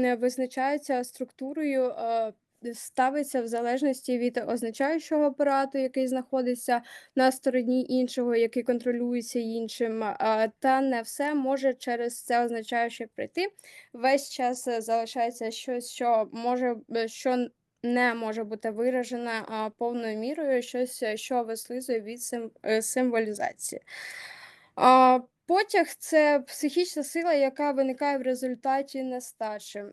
не визначається структурою, ставиться в залежності від означаючого апарату, який знаходиться на стороні іншого, який контролюється іншим, та не все може через це означаюче пройти. Весь час залишається щось, що може що не може бути виражене повною мірою, щось, що вислизує від сим, символізації. Потяг це психічна сила, яка виникає в результаті нестачі.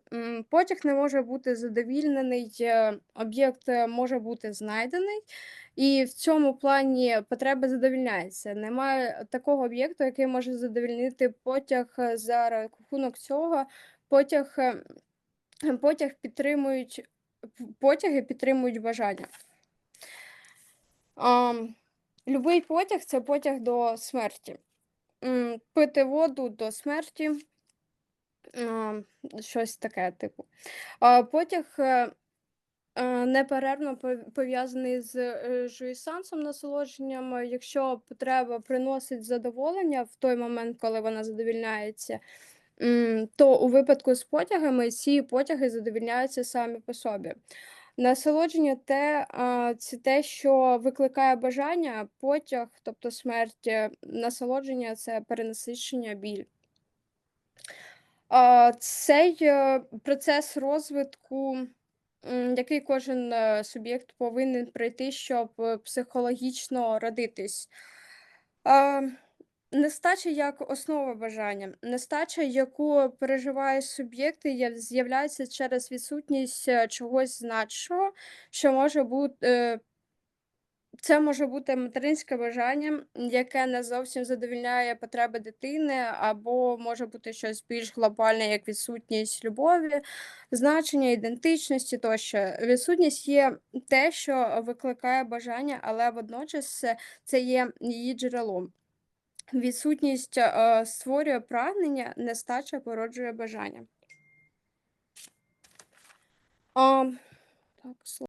Потяг не може бути задовільнений, е, об'єкт е, може бути знайдений, і в цьому плані потреба задовільняється. Немає такого об'єкту, який може задовільнити потяг е, за рахунок цього. Потяг, потяг підтримують, потяги підтримують бажання. Любий потяг це потяг до смерті. Пити воду до смерті, щось таке, типу. Потяг е, е, неперервно пов'язаний з е, жуйсансом, насолодженням. Якщо потреба приносить задоволення в той момент, коли вона задовільняється, то у випадку з потягами ці потяги задовільняються самі по собі. Насолодження те, це те, що викликає бажання, потяг, тобто смерть, е, насолодження це перенасичення, біль. Цей е, процес розвитку, який кожен е, суб'єкт повинен пройти, щоб психологічно родитись. Нестача як основа бажання. Нестача, яку переживає суб'єкт, з'являється через відсутність е, чогось значого, що може бути. Це може бути материнське бажання, яке не зовсім задовільняє потреби дитини, або може бути щось більш глобальне, як відсутність любові, значення, ідентичності тощо. Відсутність є те, що викликає бажання, але водночас це- це є її джерелом. Відсутність е, створює прагнення, нестача породжує бажання. А, так,